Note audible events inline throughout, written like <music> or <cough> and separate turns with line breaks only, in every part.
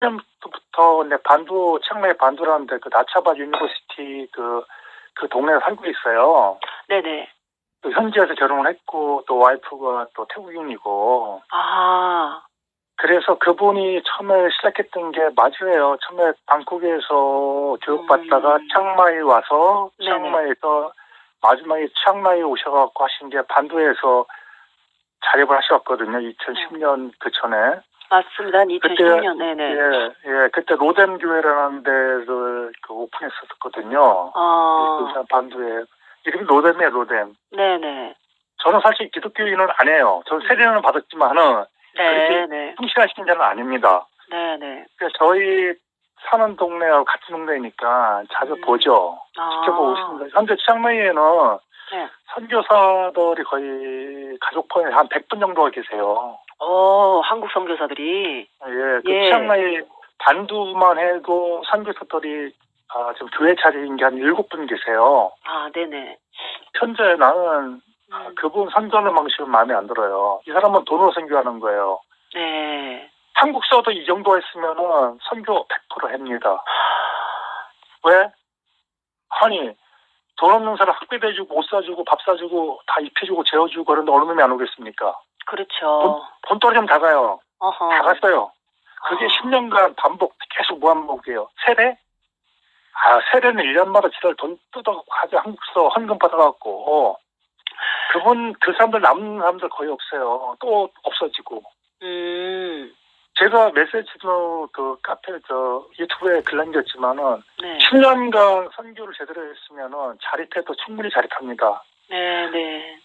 2010년부터 내 반도 청라에 반도라는데 그 나차바 유니버시티 그 그 동네에 살고 있어요.
네네.
또 현지에서 결혼을 했고 또 와이프가 또 태국인이고
아,
그래서 그분이 처음에 시작했던 게 맞아요. 처음에 방콕에서 교육받다가
음.
치앙마이 와서. 치앙마이에서 마지막에 치앙마이 오셔갖고 하신 게 반도에서 자립을 하셨거든요. 2010년 그 전에.
맞습니다. 2010년. 네네.
예, 예, 그때 로덴 교회라는 데를 그 오픈했었거든요.
아,
부산 반도에 이름이 로덴이에요, 로덴.
네네.
저는 사실 기독교인은 아니에요. 저는 세례는 받았지만은
네네.
충실한 신자는 아닙니다.
네네.
그래서 저희 사는 동네하고 같은 동네니까 자주
음.
보죠.
아,
지켜보고 있습니다. 현재 치앙마이에는
네.
선교사들이 거의 가족 포함해 한 100분 정도가 계세요.
어, 한국 선교사들이.
예, 그
예.
치앙마이 반두만 해도 선교사들이 아, 지금 교회 차리인 게한 일곱 분 계세요.
아, 네네.
현재 나는 아,
음,
그분 선교하는 방식은 마음에 안 들어요. 이 사람은 돈으로 선교하는 거예요.
네.
한국서도 이 정도 했으면은 선교 100% 합니다. 왜? 아니, 돈 없는 사람 학비 대주고 옷 사주고 밥 사주고 다 입혀주고 재워주고 그런데 어느 놈이 안 오겠습니까?
그렇죠.
돈 떨어지면 다 가요.
어허.
다 갔어요. 그게
아.
10년간 반복, 계속 무한반복이에요. 세례? 아, 세례는 1년마다 지들 돈 뜯어갖고 하지, 한국서 헌금 받아갖고. 그분, 그 사람들 남는 사람들 거의 없어요. 또 없어지고.
음,
제가 메시지도 그 카페, 저, 유튜브에 글 남겼지만은,
네.
10년간 선교를 제대로 했으면은 자립해도 충분히 자립합니다.
네 네.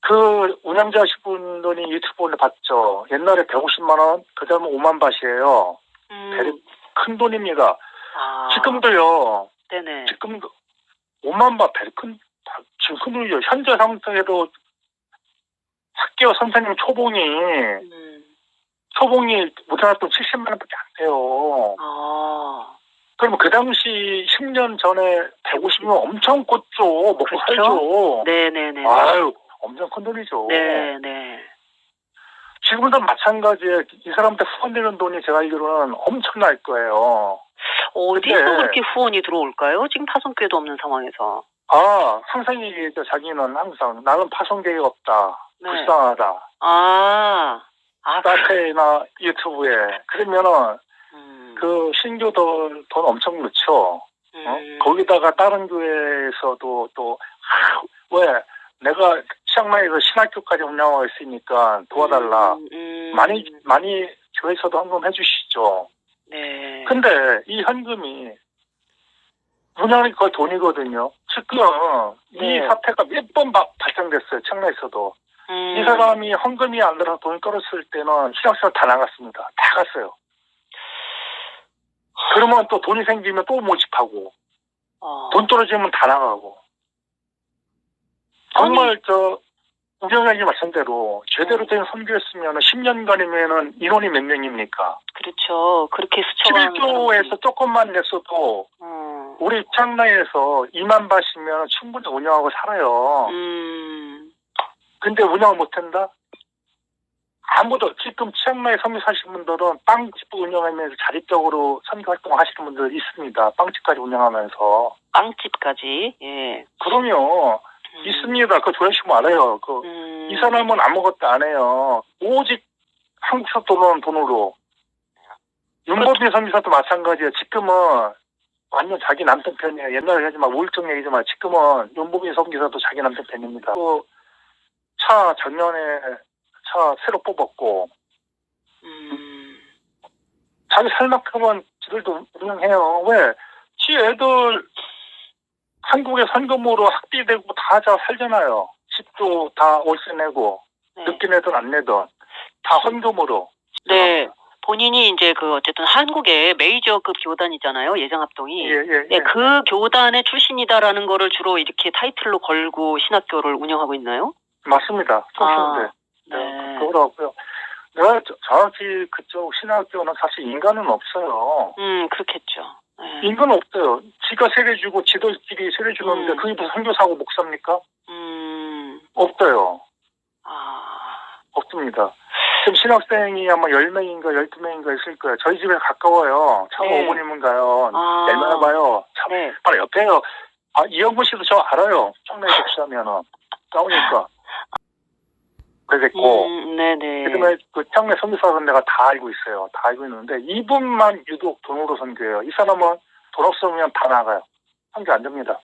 그 운영자신 분이 유튜브를 봤죠. 옛날에 150만 원, 그 다음에 5만 바시예요
음,
대리- 큰 돈입니다.
아,
지금도요,
네네.
지금도 5만 바 베리 큰, 지금 큰 돈이죠. 현재 상태에도 학교 선생님 초봉이,
음,
초봉이 우리나라 돈 70만 원밖에 안 돼요.
아,
그러면 그 당시 10년 전에 150이면 엄청 컸죠. 먹고
그렇죠.
살죠.
네네네.
아유, 엄청 큰 돈이죠.
네네.
지금도 마찬가지에 이 사람한테 후원되는 돈이 제가 알기로는 엄청날 거예요.
어디서
근데-
그렇게 후원이 들어올까요? 지금 파송교회도 없는 상황에서.
아, 항상 얘기했죠. 자기는 항상 나는 파송 계획 없다.
네.
불쌍하다.
아, 아, 그-
카페나 유튜브에. 그러면은
음,
그 신교들 돈 엄청 넣죠. 어?
음,
거기다가 다른 교회에서도 또, 아, 왜, 내가 치앙마이에서 신학교까지 운영하고 있으니까 도와달라.
음, 음,
많이, 많이 교회에서도 헌금 해 주시죠.
네.
근데 이 현금이 운영이 거의 돈이거든요. 지금 이
네.
사태가 몇 번 발생됐어요. 청라에서도.
음,
이 사람이 헌금이 안 들어서 돈이 떨어졌을 때는 시작서 다 나갔습니다. 다 갔어요. 그러면 또 돈이 생기면 또 모집하고
어,
돈 떨어지면 다 나가고 정말 저 우경장님 말씀대로 제대로 된 선교였으면 10년간이면은 인원이 몇 명입니까?
그렇죠. 그렇게 스쳐가는
11조에서 조금만 냈어도
음,
우리 창라에서 2만 바시면 충분히 운영하고 살아요.
음,
근데 운영을 못한다? 아무도 지금 치앙마이 섬에 사시는 분들은 빵집 운영하면서 자립적으로 선교 활동 하시는 분들 있습니다. 빵집까지 운영하면서.
빵집까지. 예.
그럼요.
음,
있습니다. 그거 조회시면 알아요. 그,
음,
이 사람은 아무것도 안 해요. 오직 한국서 돈은 돈으로. 윤범빈 선교사도 마찬가지예요. 지금은 완전 자기 남편 편이에요. 옛날에 하지만 우울증 얘기지만 지금은 윤범빈 선교사도 자기 남편 편입니다. 그 차 작년에 차 새로 뽑았고
음,
자기 살 만큼은 지들도 운영해요. 왜? 지 애들 한국에 선금으로 학비되고 다 잘 살잖아요. 집도 다 월세 내고
네.
늦게 내든 안 내든 다 헌금으로.
네. 본인이 이제 그 어쨌든 한국의 메이저급 교단이잖아요. 예정합동이.
예, 예,
네,
예.
그 교단의 출신이다라는 거를 주로 이렇게 타이틀로 걸고 신학교를 운영하고 있나요?
맞습니다. 좋습니다.
네.
그거라고요. 내가 저- 정확히 그쪽 신학교는 사실 인간은 없어요.
음, 그렇겠죠. 네.
인간은 없어요. 지가 세례 주고 지들끼리 세례 주는데
음.
그게 무슨 선교사고 목사입니까?
음,
없어요.
아,
없습니다. 지금 신학생이 아마 10명인가 12명인가 있을 거예요. 저희 집에 가까워요. 차가
네.
5분이면 가요.
아.
얼마나 봐요. 참,
네.
바로 옆에요. 아, 이영분 씨도 저 알아요. 청라에 접수하면은. <laughs> 싸우니까. 그랬고.
음, 네네.
그다음에 그 청래 선교사는 내가 다 알고 있어요. 다 알고 있는데 이분만 유독 돈으로 선교해요. 이 사람은 돈 없으면 다 나가요. 선교 안 됩니다.